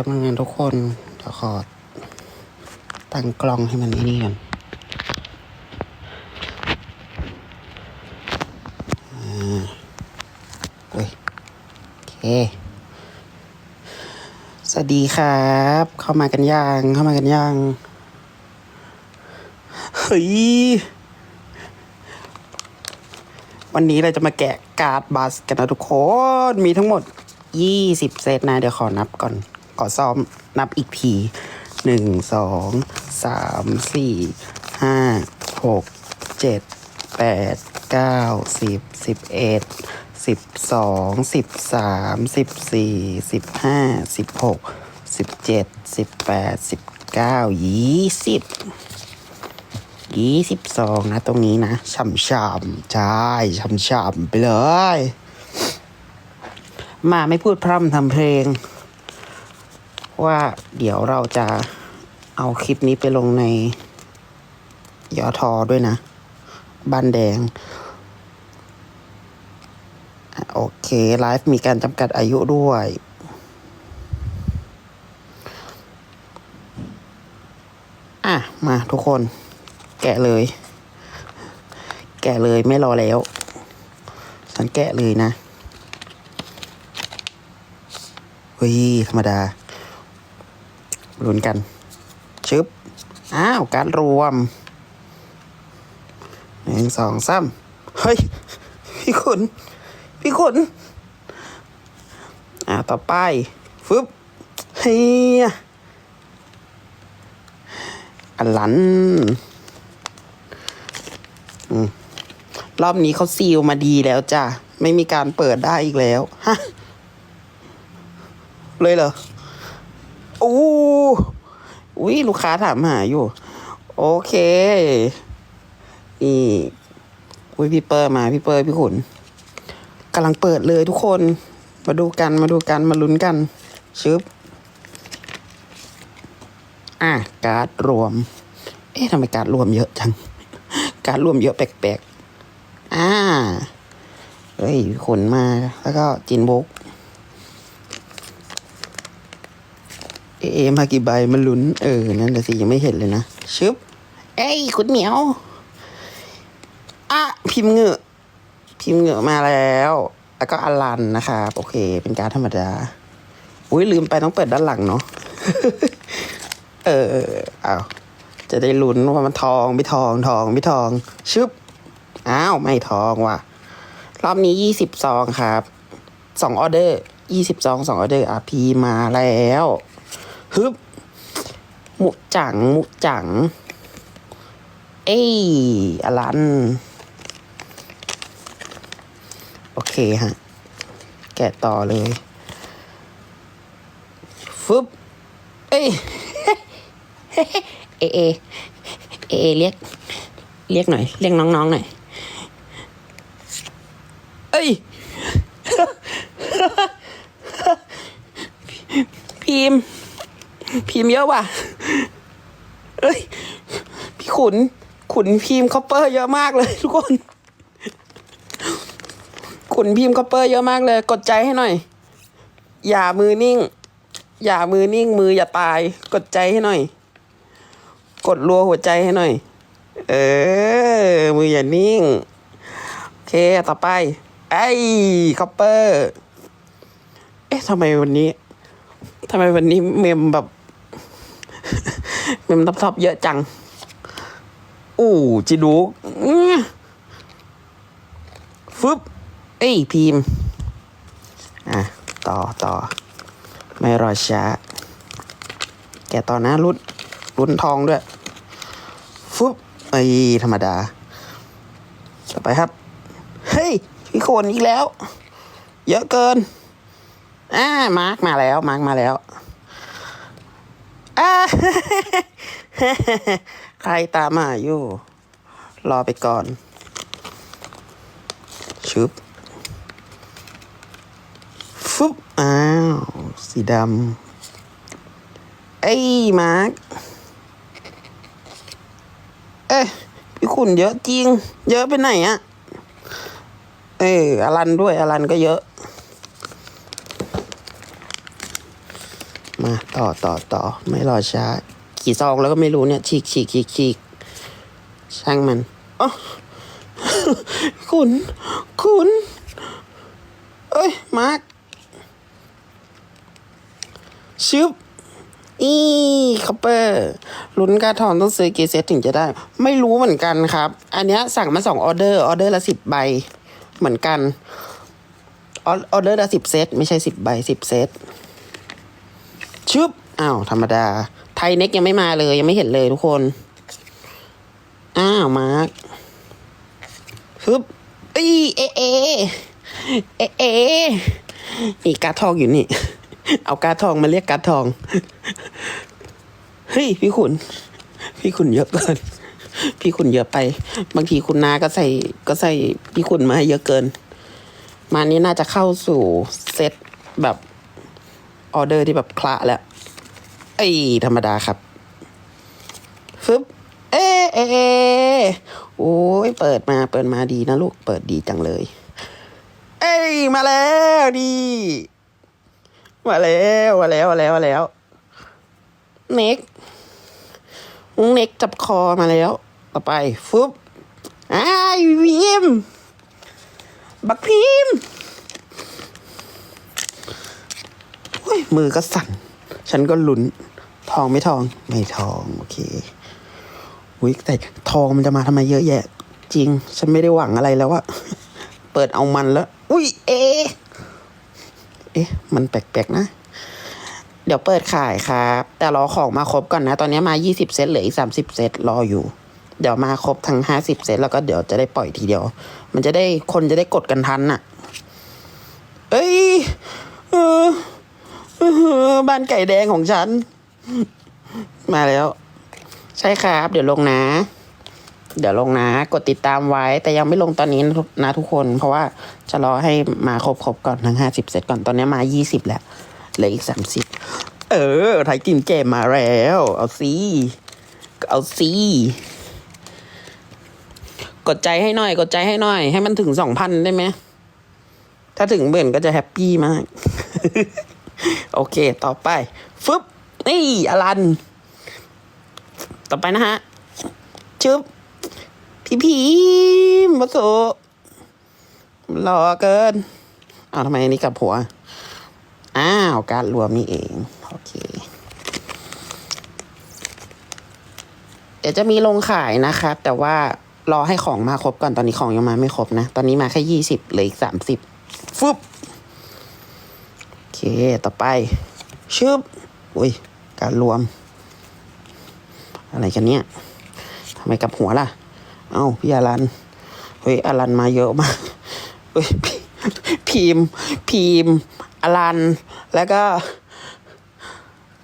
ป๊บนึงนะทุกคนเดี๋ยวขอตั้งกล้องให้มันนี่ก่อนโอ้ยโอเค สวัสดีครับ เข้ามากันยังเข้ามากันยังเฮ้ย วันนี้เราจะมาแกะการ์ดบัสกันนะทุกคน มีทั้งหมด 20 เซตนะ เดี๋ยวขอนับก่อน ขอซ้อมนับอีกทีหนึ่งสองสามสี่ห้าหกเจ็ดแปดเก้าสิบสิบเอ็ดสิบสองสิบสามสิบสี่สิบห้าสิบหกสิบเจ็ดสิบแปดสิบเก้ายี่สิบยี่สิบสองนะตรงนี้นะช่ำๆใช่ช่ำๆไปเลย มาไม่พูดพร่ำทำเพลง ว่าเดี๋ยวเราจะเอาคลิปนี้ไปลงในยอทอด้วยนะบ้านแดง โอเคไลฟ์มีการจำกัดอายุด้วย อะ มาทุกคน แกะเลย แกะเลยไม่รอแล้ว ฉันแกะเลยนะเฮ้ยธรรมดา ลุ้นกัน ชึบ อ้าว การรวมหนึ่งสองสามเฮ้ย พี่ขุน พี่ขุน อ่า ต่อไป ฟึบ เฮียอันหลันรอบนี้เขาซีลมาดีแล้วจ้ะ ไม่มีการเปิดได้อีกแล้ว ฮะ เลยเหรออู้ อุ้ยลูกค้าถามหาอยู่ โอเคนี่อุ้ยพี่เปอร์มาพี่เปอร์พี่ขุนกำลังเปิดเลยทุกคน มาดูกันมาดูกันมาลุ้นกันชึบอะการ์ดรวม เอ๊ะทำไมการ์ดรวมเยอะจัง การ์ดรวมเยอะแปลกๆอ่าเฮ้ยขนมาแล้วก็จินบุก เอมากี่ใบมันลุ้น เออ นั่นแต่สิยังไม่เห็นเลยนะ ชึบ เอ้ยคุณเหมียว อะ พิมพ์เหงือพิมพ์เหงือมาแล้ว แล้วก็อลันนะครับ โอเค เป็นการธรรมดา อุ้ยลืมไปต้องเปิดด้านหลังเนาะ เออเอาจะได้ลุ้นว่ามันทองไม่ทองทองไม่ทอง ชึบ อ้าว ไม่ทองว่ะ รอบนี้ยี่สิบซองครับ สองออเดอร์ยี่สิบซองสองออเดอร์อะพีมาแล้ว ฮึบหมุจังหมุจัง เอ้ยอลัน โอเคฮะ แกะต่อเลย ฟึบ เอ้ยเอเอ เอ เอ เรียก เรียกหน่อย เรียกน้องๆหน่อย เอ้ย พิมพ์ พิมพ์เยอะว่ะ เอ้ย พี่ขุน ขุนพิมพ์คอปเปอร์เยอะมากเลย ทุกคน ขุนพิมพ์คอปเปอร์เยอะมากเลย กดใจให้หน่อย อย่ามือนิ่ง อย่ามือนิ่ง มืออย่าตาย กดใจให้หน่อย กดรัวหัวใจให้หน่อย เออ มืออย่านิ่ง โอเค ต่อไป ไอ้คอปเปอร์ เอ๊ะทำไมวันนี้ทำไมวันนี้เมมแบบ เมมทับๆเยอะจัง อู้จิดูฟึบเอ้ยพิมพ์อะ ต่อต่อ ไม่รอช้า แกต่อนะรุ่นรุ่นทองด้วยฟึบไอ้ธรรมดา ต่อไปครับ เฮ้ยพี่โคนอีกแล้ว เยอะเกิน อ่า มาร์กมาแล้ว มาร์กมาแล้ว ใครตามมาอยู่ รอไปก่อน ชึบฟึบอ้าว สีดำ เอ้ย มาร์กเอ้ยพี่ขุนเยอะจริง เยอะไปไหนอะเอออลันด้วยอลันก็เยอะ มาต่อต่อต่อไม่รอช้า กี่ซองแล้วก็ไม่รู้เนี่ยฉีกฉีกฉีกฉีกช่างมันอ๋อคุณคุณเอ้ย มาร์คชึบอีคัพเปอร์ลุ้นการทองต้องซื้อกี่เซตถึงจะได้ ไม่รู้เหมือนกันครับ อันนี้สั่งมาสองออเดอร์ ออเดอร์ละสิบใบ เหมือนกัน ออออเดอร์ละสิบเซต ไม่ใช่สิบใบสิบเซต ชึบอ้าวธรรมดา ไทยเน็กยังไม่มาเลย ยังไม่เห็นเลยทุกคน อ้าวมาร์คฮึบอีเอเอเอเอนี่การทองอยู่นี่ เอาการทองมาเรียกการทอง เฮ้ยพี่ขุน พี่ขุนเยอะเกิน พี่ขุนเยอะไป บางทีคุณนาก็ใส่ก็ใส่พี่ขุนมาให้เยอะเกิน มานี้น่าจะเข้าสู่เซตแบบ ออเดอร์ที่แบบคละแล้วไอ้ธรรมดาครับฟึบเอ๊เอเอโอ้ยเปิดมาเปิดมาดีนะลูกเปิดดีจังเลย เอ้ยมาแล้วดีมาแล้วมาแล้วมาแล้วมาแล้วเน็กเน็กจับคอมาแล้ว ต่อไปฟึบอ้ายพิมบักพิมพ์โอ้ ยมือก็สั่น ฉันก็ลุ้น ทองไม่ทอง ไม่ทอง โอเคอุ้ยแต่ทองมันจะมาทำไมเยอะแยะ จริง ฉันไม่ได้หวังอะไรแล้วอะเปิดเอามันแล้ว อุ้ยเอ เอ๊ะ มันแปลกๆนะ เดี๋ยวเปิดขายครับ แต่รอของมาครบก่อนนะ ตอนนี้มา 20 เซตเหลืออีก 30 เซตรออยู่ เดี๋ยวมาครบทั้ง 50 เซตแล้วก็เดี๋ยวจะได้ปล่อยทีเดียว มันจะได้คนจะได้กดกันทันน่ะ เอ้ย เออ บ้านไก่แดงของฉัน มาแล้ว ใช่ครับ เดี๋ยวลงนะ เดี๋ยวลงนะ กดติดตามไว้ แต่ยังไม่ลงตอนนี้นะทุกคน เพราะว่าจะรอให้มาครบๆก่อนทั้งห้าสิบเซตก่อนตอนนี้มายี่สิบแล้วเหลืออีกสามสิบเออไทยจิมเจมมาแล้ว เอาซีเอาซีกดใจให้หน่อย กดใจให้หน่อย ให้มันถึงสองพันได้ไหม ถ้าถึงเบื่นก็จะแฮปปี้มาก โอเค ต่อไป ฟึบ นี่ อลัน ต่อไปนะฮะ ชึบ พี่พีมมาโซหล่อเกิน อ้าวทำไมอันนี้กับหัว อ้าว การรวมนี่เอง โอเค เดี๋ยวจะมีลงขายนะครับ แต่ว่ารอให้ของมาครบก่อน ตอนนี้ของยังมาไม่ครบนะ ตอนนี้มาแค่ยี่สิบเหลืออีกสามสิบฟึบ เคต่อไป ชึบอุ้ย การรวม อะไรกันเนี่ยทำไมกับหัวล่ะ เอ้า พี่อารัน เฮ้ยอารันมาเยอะมาก เฮ้ยพีมพีมอารัน แล้วก็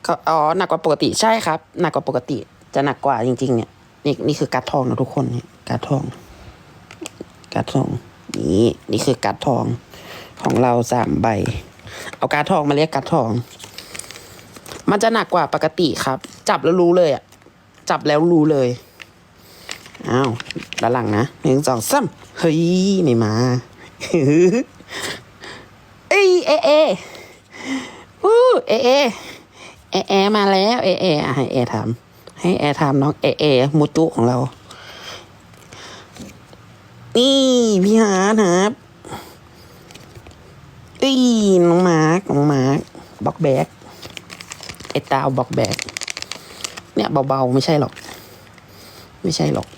ก็อ๋อหนักกว่าปกติใช่ครับ หนักกว่าปกติ จะหนักกว่าจริง ๆ เนี่ย นี่นี่คือการ์ดทองนะทุกคนนี่การ์ดทอง การ์ดทอง นี่นี่คือการ์ดทองของเราสามใบ เอาการทองมาเรียกการทอง มันจะหนักกว่าปกติครับ จับแล้วรู้เลยอะจับแล้วรู้เลย อ้าวด้านหลังนะหนึ่งสองสามเฮ้ยไม่มาเอ้ยเอเอวู้เอเอเอเอมาแล้วเอเอให้เอทำให้แอร์ทำน้องเอเอมูจุของเรา นี่พี่ฮาร์ดครับ อีน้องมาร์กน้องมาร์กบ็อกแบกไอ้ตาวบ็อกแบกเนี่ยเบาๆ ไม่ใช่หรอก ไม่ใช่หรอก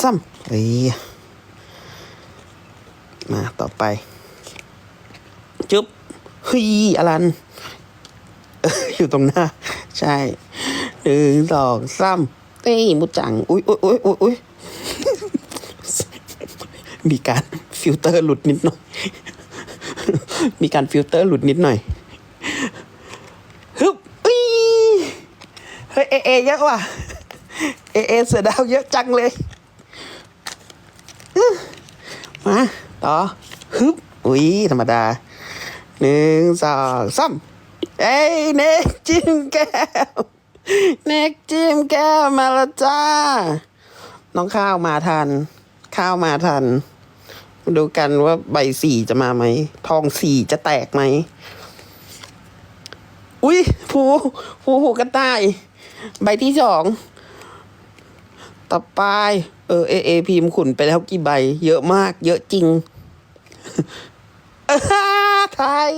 ซ้ำเฮ้ยมาต่อไป จุ๊บเฮ้ยอลัน อยู่ตรงหน้า ใช่หนึ่งสองสามเต้ยมุจัง อุ้ยอุ้ยอุ้ยอุ้ยอุ้ยมีการฟิลเตอร์หลุดนิดหน่อย มีการฟิลเตอร์หลุดนิดหน่อยฮึบอุ้ยเฮ้ยเอเอเยอะว่ะเอเอเสือดาวเยอะจังเลยอื้อมาต่อฮึบอุ้ยธรรมดาหนึ่งสองสามเอ้ยเน็กจิ้มแก้วเน็กจิ้มแก้วมาและจ้า น้องข้าวมาทัน ข้าวมาทัน ดูกันว่าใบสี่จะมาไหม ทองสี่จะแตกไหม อุ้ยผูผูหูกระต่าย ใบที่สอง ต่อไป เออเอเอพิมขุนไปแล้วกี่ใบ เยอะมาก เยอะจริงออไทย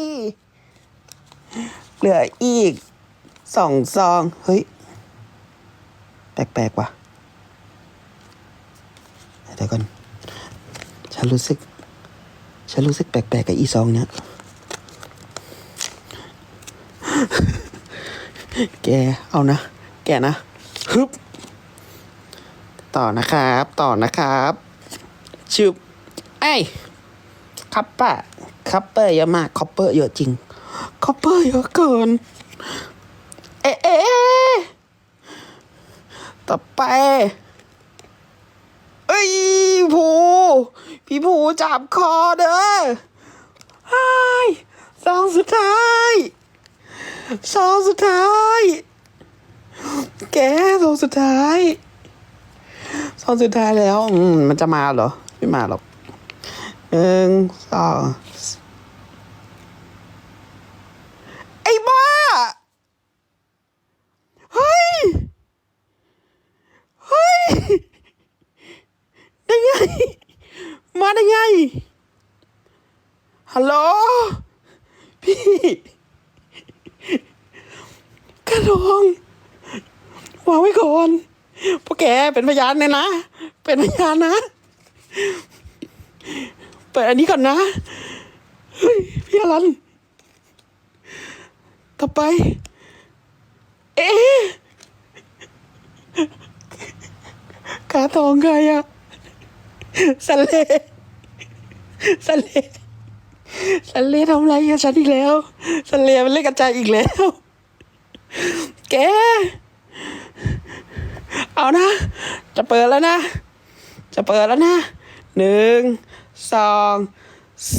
เหลืออีกสองซอง เฮ้ย แปลกๆว่ะเดี๋ยวก่อน ฉันรู้สึก ฉันรู้สึกแปลกๆกับอีซองเนี้ยแก เอานะ แกนะ ฮึบ ต่อนะครับ ต่อนะครับ ชึบ ไอ้ยคัปเปอร์คัปเปอร์เยอะมากคอปเปอร์เยอะจริงคอปเปอร์เยอะเกิน เอ๊ะต่อไป อ้ยผูพี่ผูจับคอเด้อไอ้ายซองสุดท้ายซองสุดท้าย แกซองสุดท้ายซองสุดท้ายแล้ว อืมมันจะมาเหรอ ไม่มาหรอกหนึ่งสองไอ้บ้า เฮ้ย เฮ้ย ได้ไง มาได้ไง ฮัลโหล พี่กระทงวางไว้ก่อนพวกแกเป็นพยานเลยนะ เป็นพยานนะ เปิดอันนี้ก่อนนะ เฮ้ย พี่อลัน ต่อไป เอ๊ะกาทองใครอะสเล สันเลสันเลทำอะไรกับฉันอีกแล้วสันเลมันเล่นกระจายอีกแล้ว แก เอานะ จะเปิดแล้วนะ จะเปิดแล้วนะ หนึ่ง สอง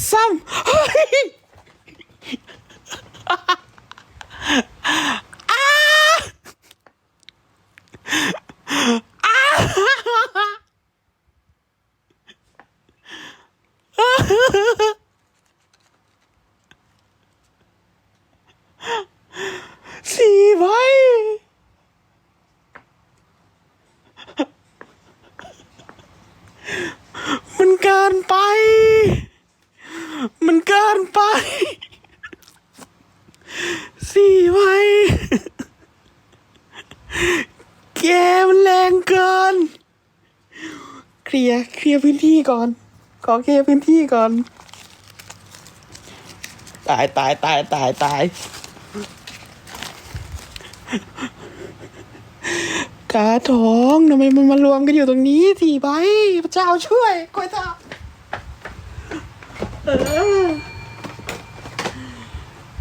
สามเฮ้ย สี่ใบมันเกินไป มันเกินไป สี่ใบแกมันแรงเกิน เคลียร์เคลียร์พื้นที่ ก่อน ขอเคลียร์พื้นที่ก่อน ตายตายตายตายตายกาทองทำไมมันมารวมกันอยู่ตรงนี้สี่ใบพระเจ้าช่วยกวยตาเออ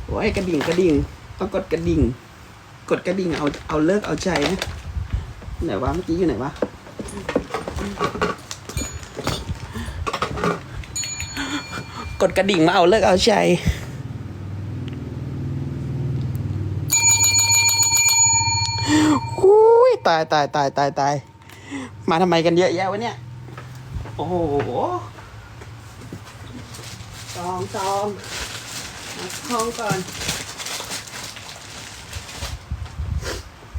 โอ้ยกระดิ่งกระดิ่งต้องกดกระดิ่ง กดกระดิ่งเอาเอาเลิกเอาใจนะไหนวะเมื่อกี้อยู่ไหนวะ กดกระดิ่งมาเอาเลิกเอาใจอุ้ยตายตายตายตายตายมาทำไมกันเยอะแยะวะเนี่ย โอ้โหซองซองหาซองก่อน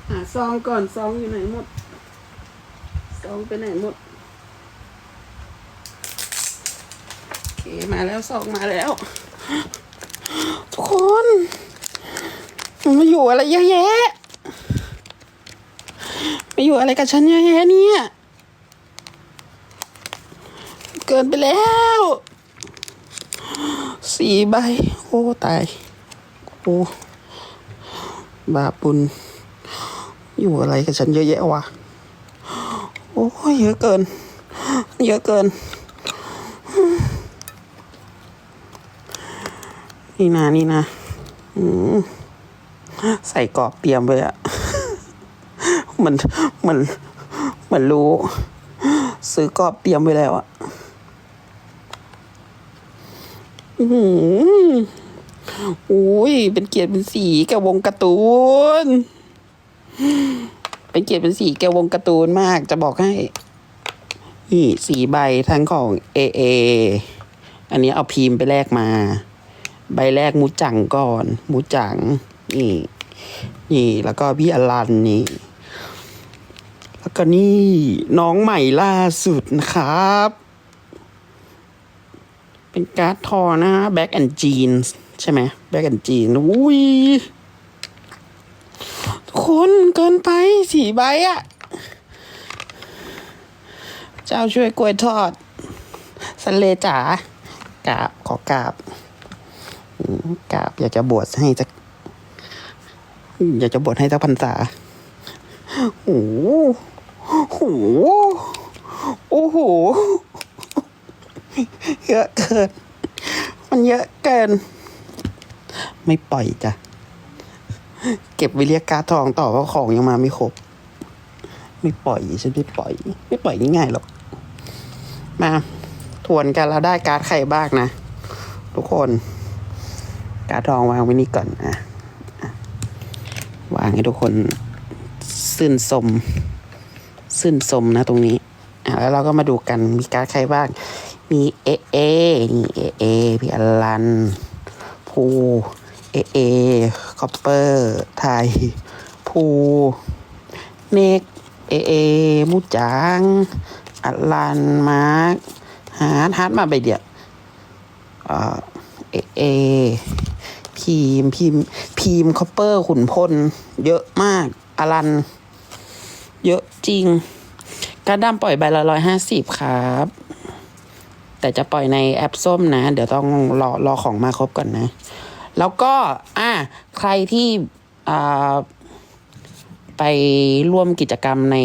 หาซองก่อนซองอยู่ไหนหมดซองไปไหนหมด โอเค มาแล้วซองมาแล้ว ทุกคนมันมาอยู่อะไรเยอะแยะมาอยู่อะไรกับฉันเยอะแยะเนี่ย เกินไปแล้วสี่ใบ โอ้ตายโอ้บาปุญอยู่อะไรกับฉันเยอะแยะวะโอ้เยอะเกิน เยอะเกิน นี่นะนี่นะใส่กรอบเตรียมไว้อะเหมือนเหมือนเหมือนรู้ ซื้อกรอบเตรียมไว้แล้วอะอือหืออุ้ย เป็นเกียรติเป็นสีแกวงการ์ตูน เป็นเกียรติเป็นสีแกวงการ์ตูนมาก จะบอกให้ นี่สีใบทั้งของเอเอ อันนี้เอาพิมพ์ไปแลกมา ใบแรกมูจังก่อน มูจังนี่นี่แล้วก็พี่อลันนี่ แล้วก็นี่น้องใหม่ล่าสุดนะครับ เป็นการ์ดทอนะแบ็กแอนจีนใช่ไหมแบ็กแอนจีนอุ้ยคนเกินไปสี่ใบอะเจ้าช่วยกล้วยทอดสันเลจ๋ากราบขอกราบ กราบอยากจะบวชให้สัก อยากจะบวชให้สักพรรษาโอ้โหโอ้โห เยอะเกิน มันเยอะเกิน ไม่ปล่อยจ้ะ เก็บว้เรียการดทองต่อเพราะของยังมาไม่ครบ ไม่ปล่อยฉันไม่ปล่อย ไม่ปล่อยง่ายๆหรอก มา ทวนกันเราได้การ์ดใครบ้างนะ ทุกคน การ์ดทองวางไว้นี่ก่อนอะวางให้ทุกคนซื่นสมซื่นสมนะตรงนี้อะแล้วเราก็มาดูกันมีการ์ดใครบ้าง มีเอเอนี่เอเอพี่อลันภูเอเอคอปเปอร์ไทยภูเนกเอเอมูจางอลันมาร์คฮาร์ดฮาร์ดมาใบเดียวเอเอ พีมพีมพีมคอปเปอร์ขุนพล เยอะมาก อลัน เยอะจริงการดำปล่อยใบละร้อยห้าสิบครับ แต่จะปล่อยในแอปส้มนะ เดี๋ยวต้องรอรอของมาครบก่อนนะ แล้วก็ อะใครที่อ่าไปร่วมกิจกรรมใน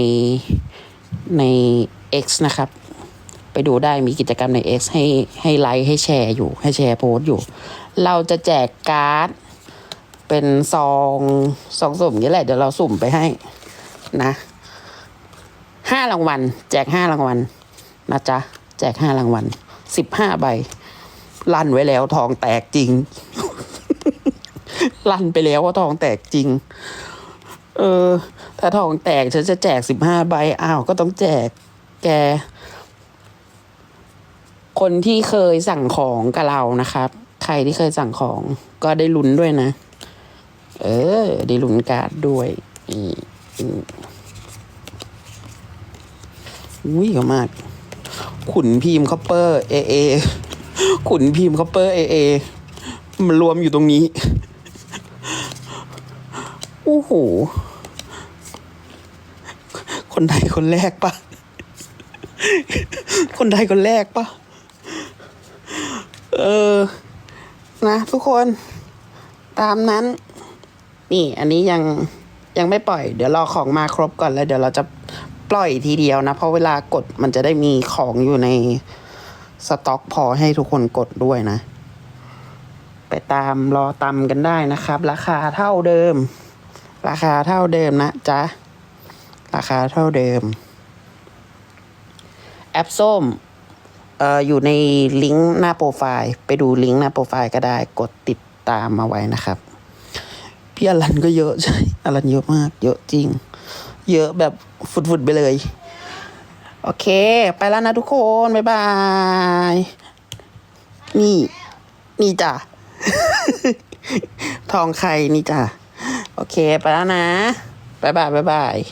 ใน X นะครับ ไปดูได้มีกิจกรรมใน X ให้ให้ไลค์ให้แชร์อยู่ ให้แชร์โพสต์อยู่ เราจะแจกการ์ด เป็นซองซองสุ่มนี้แหละ เดี๋ยวเราสุ่มไปให้นะห้ารางวัล แจกห้ารางวัลนะจ๊ะ แจกห้ารางวัลสิบห้าใบ ลั่นไว้แล้วทองแตกจริง ลั่นไปแล้วว่าทองแตกจริง เออ ถ้าทองแตกฉันจะแจกสิบห้าใบ อ้าว ก็ต้องแจกแก คนที่เคยสั่งของกับเรานะครับ ใครที่เคยสั่งของก็ได้ลุ้นด้วยนะ เออ ได้ลุ้นการ์ดด้วยอีอืออุ้ยเยอะมาก ขุนพิมพ์คอปเปอร์เอเอขุนพิมพ์คอปเปอร์เอเอมันรวมอยู่ตรงนี้โอ้โห คนไทยคนแรกปะ คนไทยคนแรกปะ เออ นะทุกคนตามนั้น นี่อันนี้ยังยังไม่ปล่อย เดี๋ยวรอของมาครบก่อนแล้ว เดี๋ยวเราจะปล่อยทีเดียวนะ เพราะเวลากดมันจะได้มีของอยู่ในสต็อกพอให้ทุกคนกดด้วยนะ ไปตามรอตำกันได้นะครับ ราคาเท่าเดิม ราคาเท่าเดิมนะจ๊ะ ราคาเท่าเดิม แอปส้ม อยู่ในลิงก์หน้าโปรไฟล์ ไปดูลิงก์หน้าโปรไฟล์ก็ได้กดติดตามมาไว้นะครับ พี่อลันก็เยอะใช่อลันเยอะมาก เยอะจริง เยอะแบบฟุดๆไปเลย โอเค ไปแล้วนะทุกคน บ๊ายบาย นี่ นี่จ้ะ ทองใครนี่จ้ะ โอเค ไปแล้วนะ บ๊ายบาย บ๊ายบาย